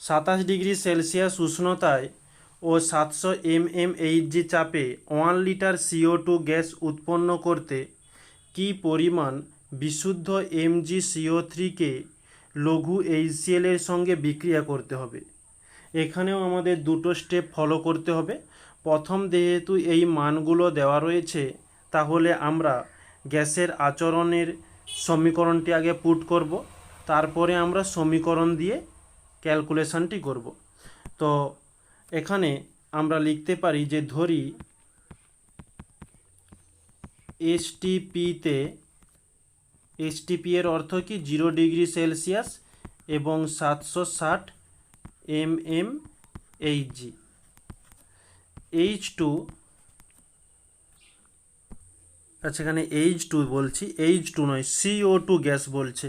সাতাশ degree Celsius উষ্ণতায় ও সাতশো এম এম এইচজি চাপে one litre C O two gas উৎপন্ন করতে কী পরিমাণ বিশুদ্ধ এমজি সিও থ্রিকে লঘু এইচসিএল এর সঙ্গে বিক্রিয়া করতে হবে? এখানেও আমাদের দুটো স্টেপ ফলো করতে হবে। প্রথম, যেহেতু এই মানগুলো দেওয়া রয়েছে, তাহলে আমরা গ্যাসের আচরণের সমীকরণটি আগে পুট করব। তারপরে আমরা সমীকরণ দিয়ে ক্যালকুলেশনটি করব। তো এখানে আমরা লিখতে পারি যে ধরি এসটিপিতে এসটিপি এর অর্থ কি? জিরো ডিগ্রি সেলসিয়াস এবং সাতশো ষাট M M H G H two আচ্ছা এখানে এইচ টু বলছি। এইচ টু নয় সিও টু গ্যাস বলছে।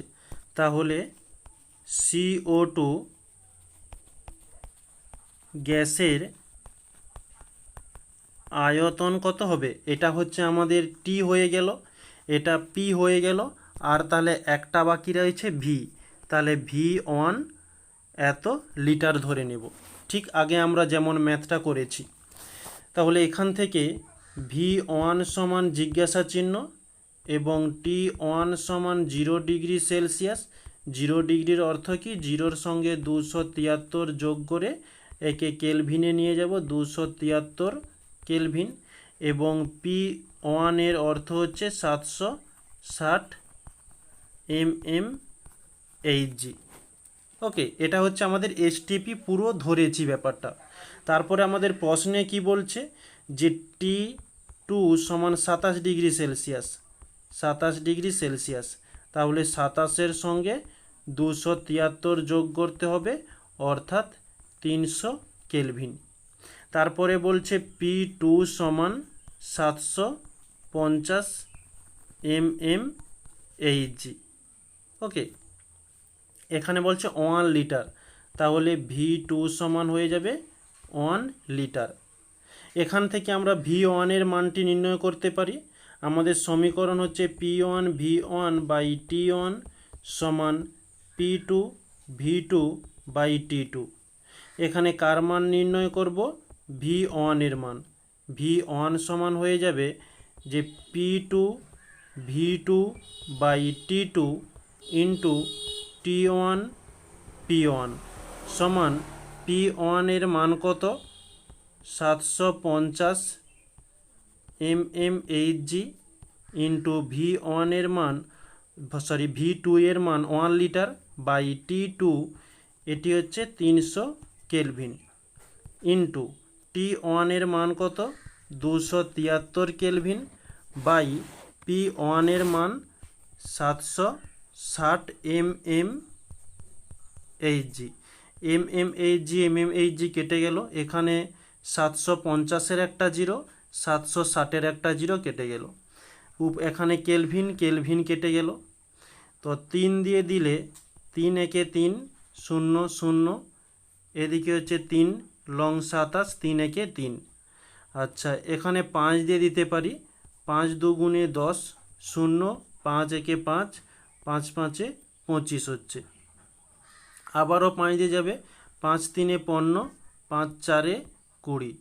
তাহলে সিও টু গ্যাসের আয়তন কত হবে? এটা হচ্ছে আমাদের টি হয়ে গেল, এটা পি হয়ে গেল, আর তাহলে একটা বাকি রয়েছে ভি তাহলে ভি ওয়ান এত লিটার ধরে নেব। ঠিক আগে আমরা যেমন ম্যাথটা করেছি। তাহলে এখান থেকে ভি ওয়ান সমান জিজ্ঞাসা চিহ্ন এবং টি ওয়ান সমান জিরো ডিগ্রি সেলসিয়াস জিরো ডিগ্রির অর্থ কি? জিরোর সঙ্গে দুশো তিয়াত্তর যোগ করে একে কেলভিনে নিয়ে যাব, দুশো তিয়াত্তর কেলভিন, এবং পি ওয়ানের অর্থ হচ্ছে সাতশো ষাট এম এম এইচজি ওকে, এটা হচ্ছে আমাদের এসটিপি পুরো ধরেছি ব্যাপারটা। তারপরে আমাদের প্রশ্নে কি বলছে যে টি টু সমান সাতাশ ডিগ্রি সেলসিয়াস, সাতাশ ডিগ্রি সেলসিয়াস। তাহলে সাতাশের সঙ্গে দুশো তিয়াত্তর যোগ করতে হবে, অর্থাৎ তিনশো কেলভিন। তারপরে বলছে পি টু সমান সাতশো পঞ্চাশ এম এম এইচজি ওকে, এখানে বলছে ওয়ান লিটার। তাহলে ভি টু সমান হয়ে যাবে ওয়ান লিটার। এখান থেকে আমরা ভি ওয়ানের মানটি নির্ণয় করতে পারি। আমাদের সমীকরণ হচ্ছে P one, V one by T one সমান P two, V two by T two. এখানে কার মান নির্ণয় করব? ভি ওয়ানের মান। ভি ওয়ান সমান হয়ে যাবে যে P two V two by T two into T one P one সমান পি ওয়ানের মান কত? সাতশো পঞ্চাশ M M H G into V ওয়ানের মান সরি ভি টু এর মান one litre by T two এটি হচ্ছে তিনশো কেলভিন ইন্টু টি ওয়ানের মান কত? দুশো তিয়াত্তর কেলভিন বাই পি ওয়ানের মান সাতশো ষাট M M H G M M H G M M H G কেটে গেল। এখানে সাতশো পঞ্চাশের একটা জিরো সাতশো ষাটের একটা জিরো কেটে গেল। উপ এখানে কেলভিন কেলভিন কেটে গেল। তো তিন দিয়ে দিলে তিন একে তিন, শূন্য শূন্য এদিকে হচ্ছে তিন, লং সাতাশ, তিন একে তিন। আচ্ছা এখানে পাঁচ দিয়ে দিতে পারি। পাঁচ দুগুণে দশ, শূন্য, পাঁচ একে পাঁচ পাঁচ পাঁচে পঁচিশ হচ্ছে। আবারও পাঁচ দিয়ে যাবে। পাঁচ তিনে পণ্য পাঁচ চারে কুড়ি।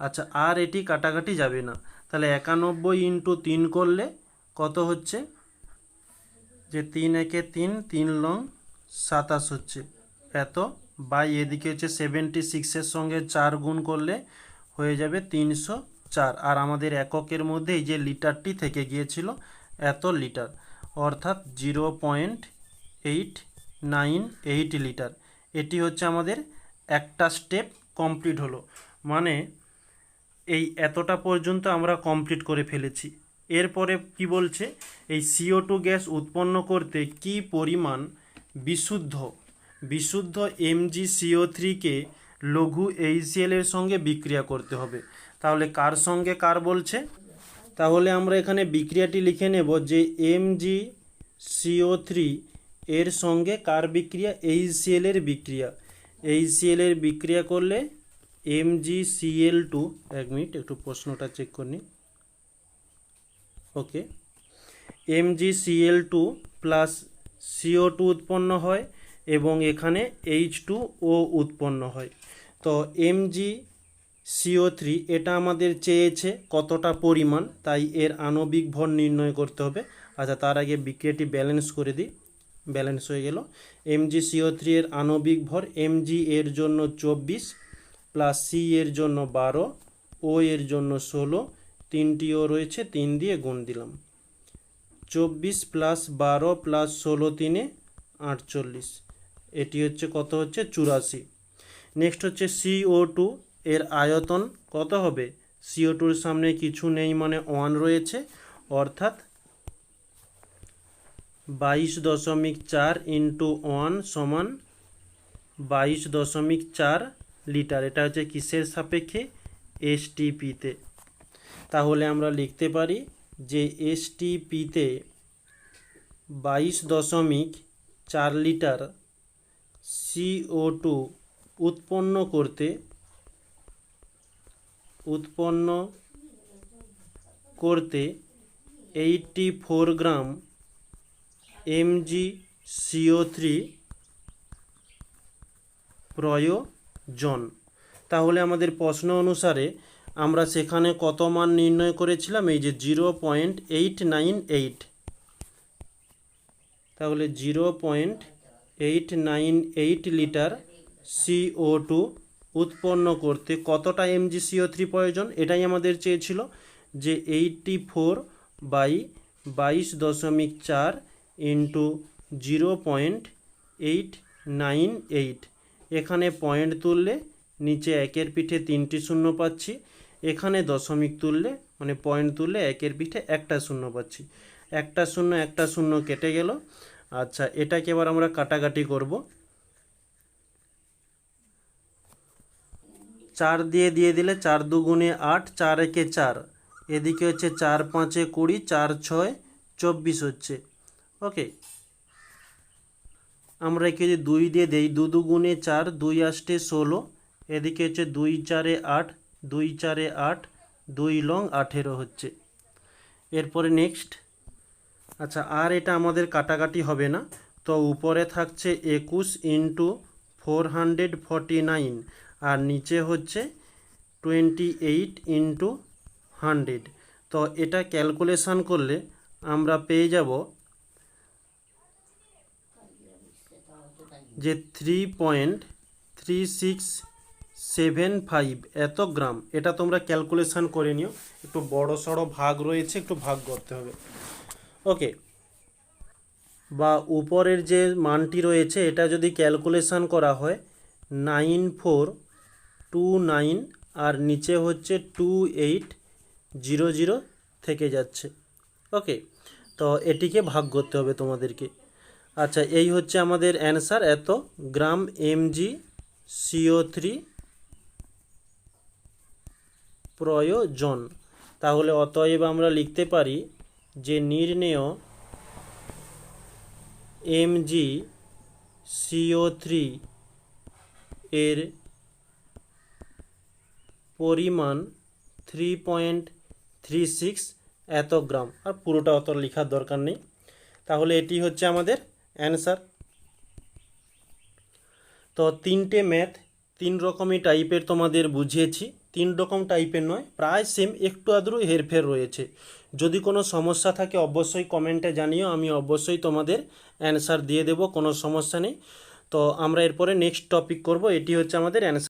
আচ্ছা আর এটি কাটাকাটি যাবে না। তাহলে একানব্বই ইন্টু তিন করলে কত হচ্ছে? যে তিন একে তিন তিন লং সাতাশ হচ্ছে। এত বাই এদিকে হচ্ছে সেভেন্টি সিক্সের সঙ্গে চার গুণ করলে হয়ে যাবে তিনশো চার। আর আমাদের এককের মধ্যে এই যে লিটারটি থেকে গিয়েছিল, এত লিটার। অর্থাৎ zero point eight nine eight litre. এটি হচ্ছে আমাদের একটা স্টেপ কমপ্লিট হলো। মানে এই এতটা পর্যন্ত আমরা কমপ্লিট করে ফেলেছি। এরপরে কি বলছে? এই সিও টু গ্যাস উৎপন্ন করতে কি পরিমাণ বিশুদ্ধ বিশুদ্ধ এমজি সিও থ্রিকে লঘু এইচসিএল এর সঙ্গে বিক্রিয়া করতে হবে। তাহলে কার সঙ্গে কার বলছে? তাহলে আমরা এখানে বিক্রিয়াটি লিখে নেব যে এমজি সিও থ্রি এর সঙ্গে কার বিক্রিয়া? এইচসিএল এর বিক্রিয়া। এইচসিএল এর বিক্রিয়া করলে M G C L two এক মিনিট, একটু প্রশ্নটা চেক করে নিই। Okay M G C L two plus C O two উৎপন্ন হয়। এবং এখানে এইচ টু ও উৎপন্ন হয়। তো এমজি সিও থ্রি এটা আমাদের চেয়েছে কতটা পরিমাণ, তাই এর আণবিক ভর নির্ণয় করতে হবে। আচ্ছা তার আগে বিক্রিয়াটি ব্যালেন্স করে দিই। ব্যালেন্স হয়ে গেল। এমজি সিও থ্রি এর আণবিক ভর এমজি এর জন্য চব্বিশ প্লাস সি এর জন্য বারো ও এর জন্য ষোলো তিনটিও রয়েছে, তিন দিয়ে গুণ দিলাম। চব্বিশ প্লাস বারো প্লাস ষোলো, তিনে আটচল্লিশ। এটি হচ্ছে কত হচ্ছে? চুরাশি। নেক্সট হচ্ছে সিও টু এর আয়তন কত হবে? সিও টুর সামনে কিছু নেই মানে ওয়ান রয়েছে। অর্থাৎ বাইশ দশমিক চার ইন্টু ওয়ান সমান বাইশ দশমিক চার লিটার। এটা হচ্ছে কিসের সাপেক্ষে? এসটিপিতে তাহলে আমরা লিখতে পারি যে এসটিপিতে বাইশ দশমিক চার লিটার সিও টু উৎপন্ন করতে উৎপন্ন করতে eighty four gram M G C O three প্রয়োজন। তাহলে আমাদের প্রশ্ন অনুসারে আমরা সেখানে কত মান নির্ণয় করেছিলাম? এই যে zero point eight nine eight তাহলে zero point eight nine eight litre C O two উৎপন্ন করতে কতটা এমজি সিও থ্রি প্রয়োজন? এটাই আমাদের চেয়েছিল যে এইটটি ফোর বাই বাইশ দশমিক চার into zero point eight nine eight এখানে পয়েন্ট তুললে নিচে একের পিঠে তিনটি শূন্য পাচ্ছি। এখানে দশমিক তুললে মানে পয়েন্ট তুললে একের পিঠে একটা শূন্য পাচ্ছি। একটা শূন্য একটা শূন্য কেটে গেল। আচ্ছা এটাকে এবার আমরা কাটাকাটি করব। চার দিয়ে দিয়ে দিলে চার দুগুণে আট, চার একে চার। এদিকে হচ্ছে চার পাঁচে কুড়ি, চার ছয়, চব্বিশ হচ্ছে। ওকে। আমরা একে যদি দুই দিয়ে দেই, দু দুগুণে চার, দুই আষ্টে ষোলো। এদিকে হচ্ছে দুই চারে আট, দুই চারে আট, দুই লং আঠেরো হচ্ছে। এরপরে নেক্সট। আচ্ছা আর এটা আমাদের কাটাকাটি হবে না। তো উপরে থাকছে একুশ into four hundred forty nine আর নিচে হচ্ছে টোয়েন্টি এইট ইন্টু হান্ড্রেড। তো এটা ক্যালকুলেশান করলে আমরা পেয়ে যাব যে three point three six seven five. এত গ্রাম, এটা তোমরা ক্যালকুলেশান করে নিও। একটু বড় সড়ো ভাগ রয়েছে, একটু ভাগ করতে হবে। ওকে। বা উপরের যে মানটি রয়েছে, এটা যদি ক্যালকুলেশান করা হয়, নাইন ফোর টু নাইন আর নিচে হচ্ছে টু এইট জিরো জিরো থেকে যাচ্ছে। ওকে, তো এটিকে ভাগ করতে হবে তোমাদেরকে। আচ্ছা এই হচ্ছে আমাদের অ্যান্সার, এত গ্রাম এমজি সিও থ্রি প্রয়োজন। তাহলে অতএব আমরা লিখতে পারি যে নির্ণেয় এমজি সিও থ্রি এর পরিমাণ থ্রি পয়েন্ট থ্রি সিক্স এত গ্রাম। আর পুরোটা অত লেখার দরকার নেই। তাহলে এটি হচ্ছে আমাদের অ্যান্সার। তো তিনটে ম্যাথ, তিন রকমই টাইপের তোমাদের বুঝিয়েছি। তিন রকম টাইপের নয়, প্রায় সেম একটু আদরু হেরফের রয়েছে। যদি কোনো সমস্যা থাকে, অবশ্যই কমেন্টে জানিও, আমি অবশ্যই তোমাদের অ্যান্সার দিয়ে দেব, কোনো সমস্যা নেই। তো আমরা এরপরে নেক্সট টপিক করব, এটি হচ্ছে আমাদের অ্যান্সার